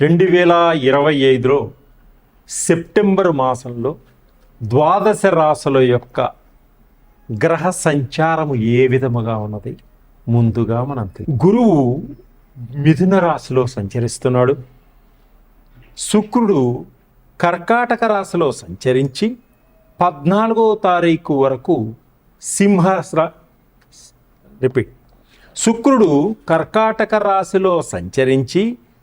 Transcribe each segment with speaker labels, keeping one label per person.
Speaker 1: రెండు వేల ఇరవై ఐదులో సెప్టెంబర్ మాసంలో ద్వాదశ రాశుల యొక్క గ్రహ సంచారము ఏ విధముగా ఉన్నది? ముందుగా మనం గురువు మిథున రాశిలో సంచరిస్తున్నాడు. శుక్రుడు కర్కాటక రాశిలో సంచరించి పద్నాలుగో తారీఖు వరకు సింహ రిపీట్. శుక్రుడు కర్కాటక రాశిలో సంచరించి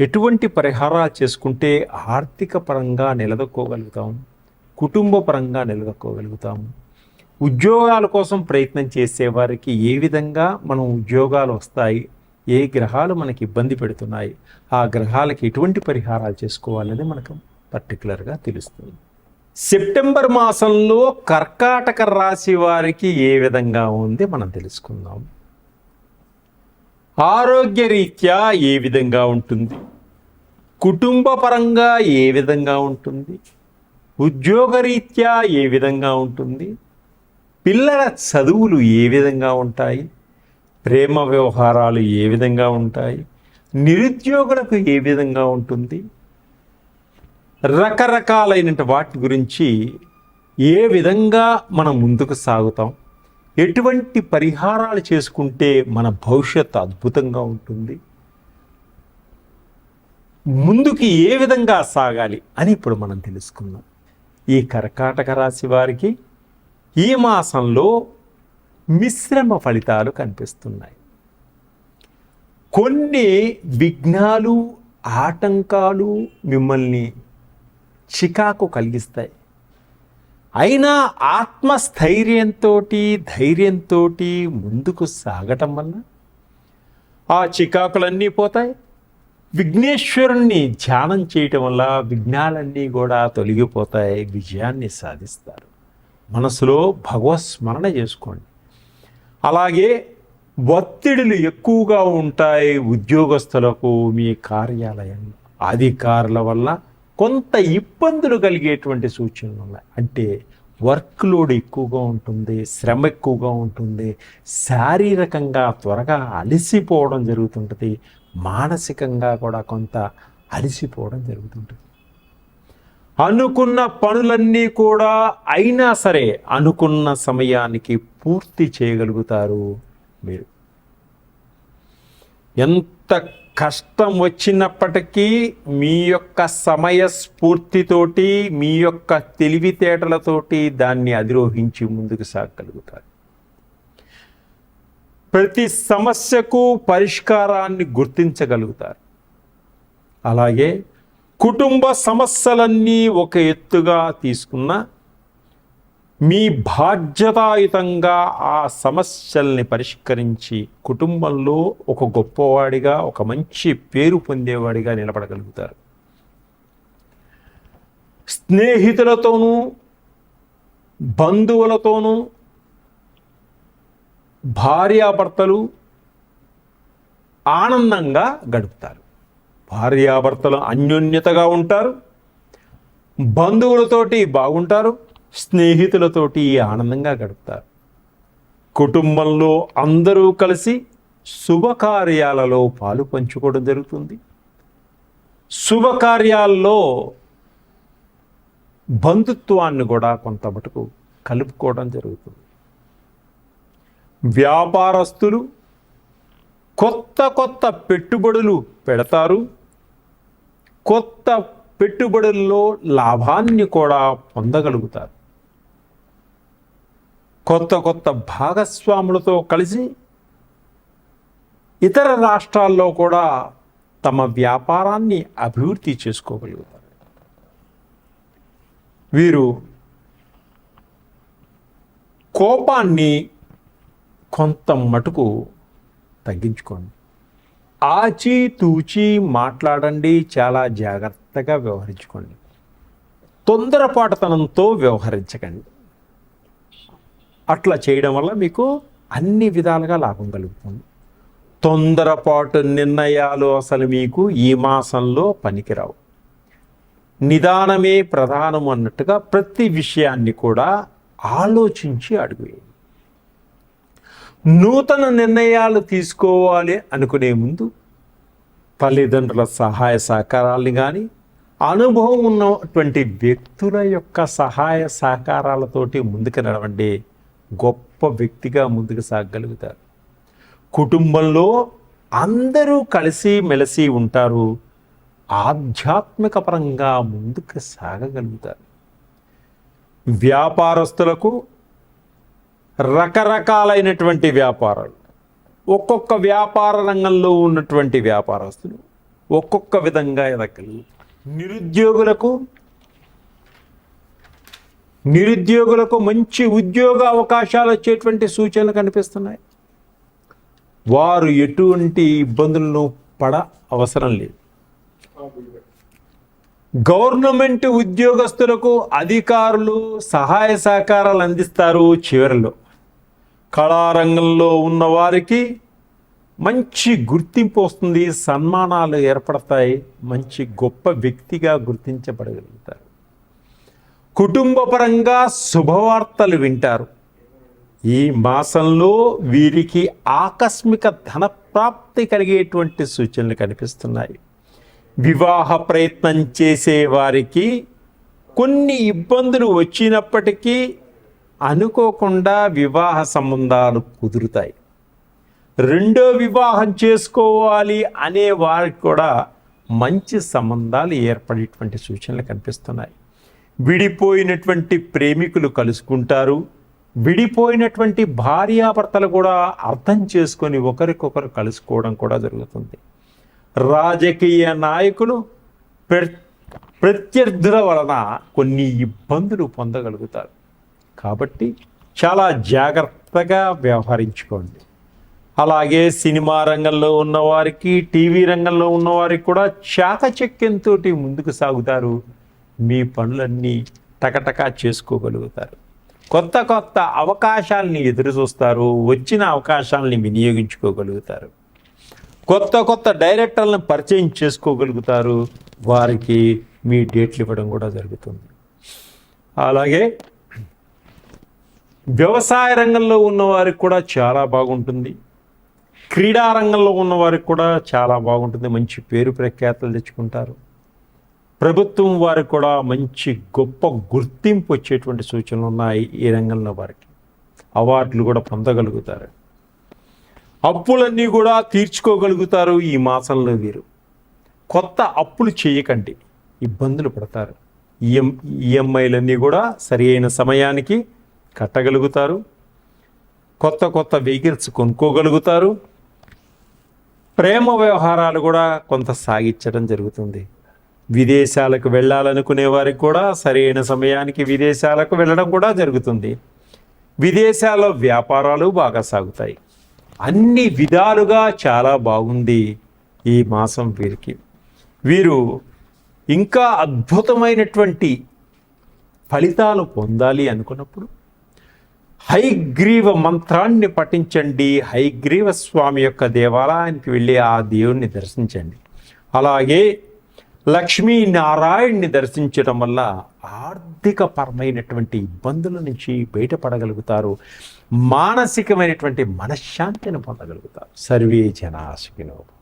Speaker 1: ఎటువంటి పరిహారాలు చేసుకుంటే ఆర్థిక పరంగా నిలదొక్కోగలుగుతాం? కుటుంబ పరంగా నిలదొక్కోగలుగుతాము ఉద్యోగాల కోసం ప్రయత్నం చేసేవారికి ఏ విధంగా మనం ఉద్యోగాలు వస్తాయి? ఏ గ్రహాలు మనకి ఇబ్బంది పెడుతున్నాయి? ఆ గ్రహాలకి ఎటువంటి పరిహారాలు చేసుకోవాలనేది మనకు పర్టికులర్గా తెలుస్తుంది. సెప్టెంబర్ మాసంలో కర్కాటక రాశి వారికి ఏ విధంగా ఉంది మనం తెలుసుకుందాం. ఆరోగ్య రీత్యా ఏ విధంగా ఉంటుంది? కుటుంబ పరంగా ఏ విధంగా ఉంటుంది? ఉద్యోగరీత్యా ఏ విధంగా ఉంటుంది? పిల్లల చదువులు ఏ విధంగా ఉంటాయి? ప్రేమ వ్యవహారాలు ఏ విధంగా ఉంటాయి? నిరుద్యోగులకు ఏ విధంగా ఉంటుంది? రకరకాలైన వాటి గురించి ఏ విధంగా మనం ముందుకు సాగుతాం? ఎటువంటి పరిహారాలు చేసుకుంటే మన భవిష్యత్తు అద్భుతంగా ఉంటుంది? ముందుకు ఏ విధంగా సాగాలి అని ఇప్పుడు మనం తెలుసుకుందాం. ఈ కర్కాటక రాశి వారికి ఈ మాసంలో మిశ్రమ ఫలితాలు కనిపిస్తున్నాయి. కొన్ని విఘ్నాలు ఆటంకాలు మిమ్మల్ని చికాకు కలిగిస్తాయి. అయినా ఆత్మస్థైర్యంతో ధైర్యంతో ముందుకు సాగటం వల్ల ఆ చికాకులన్నీ పోతాయి. విఘ్నేశ్వరుణ్ణి ధ్యానం చేయటం వల్ల విఘ్నాలన్నీ కూడా తొలగిపోతాయి విజయాన్ని సాధిస్తారు. మనసులో భగవత్ స్మరణ చేసుకోండి. అలాగే ఒత్తిడులు ఎక్కువగా ఉంటాయి ఉద్యోగస్తులకు మీ కార్యాలయంలో అధికారుల వల్ల కొంత ఇబ్బందులు కలిగేటువంటి సూచనలు ఉన్నాయి. అంటే వర్క్ లోడ్ ఎక్కువగా ఉంటుంది శ్రమ ఎక్కువగా ఉంటుంది శారీరకంగా త్వరగా అలసిపోవడం జరుగుతుంటుంది మానసికంగా కూడా కొంత అలసిపోవడం జరుగుతుంటుంది. అనుకున్న పనులన్నీ కూడా అయినా సరే అనుకున్న సమయానికి పూర్తి చేయగలుగుతారు మీరు. ఎంత కష్టం వచ్చినప్పటికీ మీ యొక్క సమయ స్ఫూర్తితోటి మీ యొక్క తెలివితేటలతోటి దాన్ని అధిరోహించి ముందుకు సాగగలుగుతారు. ప్రతి సమస్యకు పరిష్కారాన్ని గుర్తించగలుగుతారు. అలాగే కుటుంబ సమస్యలన్నీ ఒక ఎత్తుగా తీసుకున్న మీ బాధ్యతాయుతంగా ఆ సమస్యల్ని పరిష్కరించి కుటుంబంలో ఒక గొప్పవాడిగా ఒక మంచి పేరు పొందేవాడిగా నిలబడగలుగుతారు. స్నేహితులతోనూ బంధువులతోనూ భార్యాభర్తలు ఆనందంగా గడుపుతారు. భార్యాభర్తలు అన్యోన్యతగా ఉంటారు. బంధువులతోటి బాగుంటారు. స్నేహితులతోటి ఆనందంగా గడుపుతారు. కుటుంబంలో అందరూ కలిసి శుభకార్యాలలో పాలు పంచుకోవడం జరుగుతుంది. శుభకార్యాల్లో బంధుత్వాన్ని కూడా కొంత మటుకు కలుపుకోవడం జరుగుతుంది. వ్యాపారస్తులు కొత్త కొత్త పెట్టుబడులు పెడతారు. కొత్త పెట్టుబడుల్లో లాభాన్ని కూడా పొందగలుగుతారు. కొత్త కొత్త భాగస్వాములతో కలిసి ఇతర రాష్ట్రాల్లో కూడా తమ వ్యాపారాన్ని అభివృద్ధి చేసుకోగలుగుతారు. వీరు కోపాన్ని కొంత మటుకు తగ్గించుకోండి. ఆచి తూచి మాట్లాడండి చాలా జాగ్రత్తగా వ్యవహరించుకోండి. తొందరపాటుతనంతో వ్యవహరించకండి. అట్లా చేయడం వల్ల మీకు అన్ని విధాలుగా లాభం కలుగుతుంది. తొందరపాటు నిర్ణయాలు అసలు మీకు ఈ మాసంలో పనికిరావు. నిదానమే ప్రధానం అన్నట్టుగా ప్రతి విషయాన్ని కూడా ఆలోచించి అడుగు వేయండి. నూతన నిర్ణయాలు తీసుకోవాలి అనుకునే ముందు తల్లిదండ్రుల సహాయ సహకారాల్ని కానీ అనుభవం ఉన్నటువంటి వ్యక్తుల యొక్క సహాయ సహకారాలతోటి ముందుకు నడవండి. గొప్ప వ్యక్తిగా ముందుకు సాగగలుగుతారు కుటుంబంలో అందరూ కలిసి మెలిసి ఉంటారు. ఆధ్యాత్మిక పరంగా ముందుకు సాగగలుగుతారు. వ్యాపారస్తులకు రకరకాలైనటువంటి వ్యాపారాలు. ఒక్కొక్క వ్యాపార రంగంలో ఉన్నటువంటి వ్యాపారస్తులు ఒక్కొక్క విధంగా ఎదగలుగుతారు నిరుద్యోగులకు నిరుద్యోగులకు మంచి ఉద్యోగ అవకాశాలు వచ్చేటువంటి సూచనలు కనిపిస్తున్నాయి. వారు ఎటువంటి ఇబ్బందులను పడ అవసరం లేదు. గవర్నమెంట్ ఉద్యోగస్తులకు అధికారులు సహాయ సహకారాలు అందిస్తారు చివరిలో. కళారంగంలో ఉన్న వారికి మంచి గుర్తింపు వస్తుంది సన్మానాలు ఏర్పడతాయి మంచి గొప్ప వ్యక్తిగా గుర్తించబడగలుగుతారు. కుటుంబపరంగా శుభవార్తలు వింటారు. ఈ మాసంలో వీరికి ఆకస్మిక ధన ప్రాప్తి కలిగేటువంటి సూచనలు కనిపిస్తున్నాయి. వివాహ ప్రయత్నం చేసే వారికి కొన్ని ఇబ్బందులు వచ్చినప్పటికీ అనుకోకుండా వివాహ సంబంధాలు కుదురుతాయి. రెండో వివాహం చేసుకోవాలి అనే వారికి కూడా మంచి సంబంధాలు ఏర్పడేటువంటి సూచనలు కనిపిస్తున్నాయి. విడిపోయినటువంటి ప్రేమికులు కలుసుకుంటారు. విడిపోయినటువంటి భార్యాభర్తలు కూడా అర్థం చేసుకొని ఒకరికొకరు కలుసుకోవడం కూడా జరుగుతుంది. రాజకీయ నాయకులు ప్ర- ప్రత్యర్థుల వలన కొన్ని ఇబ్బందులు పొందగలుగుతారు. కాబట్టి చాలా జాగ్రత్తగా వ్యవహరించుకోండి. అలాగే సినిమా రంగంలో ఉన్నవారికి టీవీ రంగంలో ఉన్నవారికి కూడా చాకచక్యంతో ముందుకు సాగుతారు. మీ పనులన్నీ టకటకా చేసుకోగలుగుతారు. కొత్త కొత్త అవకాశాలని ఎదురు చూస్తారు. వచ్చిన అవకాశాలని వినియోగించుకోగలుగుతారు. కొత్త కొత్త డైరెక్టర్లను పరిచయం చేసుకోగలుగుతారు. వారికి మీ డేట్లు ఇవ్వడం కూడా జరుగుతుంది. అలాగే వ్యవసాయ రంగంలో ఉన్నవారికి కూడా చాలా బాగుంటుంది. క్రీడా రంగంలో ఉన్నవారికి కూడా చాలా బాగుంటుంది. మంచి పేరు ప్రఖ్యాతలు తెచ్చుకుంటారు. ప్రభుత్వం వారికి కూడా మంచి గొప్ప గుర్తింపు వచ్చేటువంటి సూచనలు ఉన్నాయి ఈ రంగంలో వారికి. అవార్డులు కూడా పొందగలుగుతారు. అప్పులన్నీ కూడా తీర్చుకోగలుగుతారు ఈ మాసంలో వీరు. కొత్త అప్పులు చేయకండి. ఇబ్బందులు పడతారు. ఈఎం ఈఎంఐలన్నీ కూడా సరి అయిన సమయానికి కట్టగలుగుతారు. కొత్త కొత్త వెహికల్స్ కొనుక్కోగలుగుతారు. ప్రేమ వ్యవహారాలు కూడా కొంత సాగించడం జరుగుతుంది. విదేశాలకు వెళ్ళాలనుకునే వారికి కూడా సరైన సమయానికి విదేశాలకు వెళ్ళడం కూడా జరుగుతుంది. విదేశాల్లో వ్యాపారాలు బాగా సాగుతాయి. అన్ని విధాలుగా చాలా బాగుంది ఈ మాసం వీరికి. వీరు ఇంకా అద్భుతమైనటువంటి ఫలితాలు పొందాలి అనుకున్నప్పుడు హైగ్రీవ మంత్రాన్ని పఠించండి. హైగ్రీవ స్వామి యొక్క దేవాలయానికి వెళ్ళి ఆ దేవుణ్ణి దర్శించండి. అలాగే లక్ష్మీనారాయణ్ణి దర్శించడం వల్ల ఆర్థిక పరమైనటువంటి ఇబ్బందుల నుంచి బయటపడగలుగుతారు. మానసికమైనటువంటి మనశ్శాంతిని పొందగలుగుతారు. సర్వే జనాశకినోభం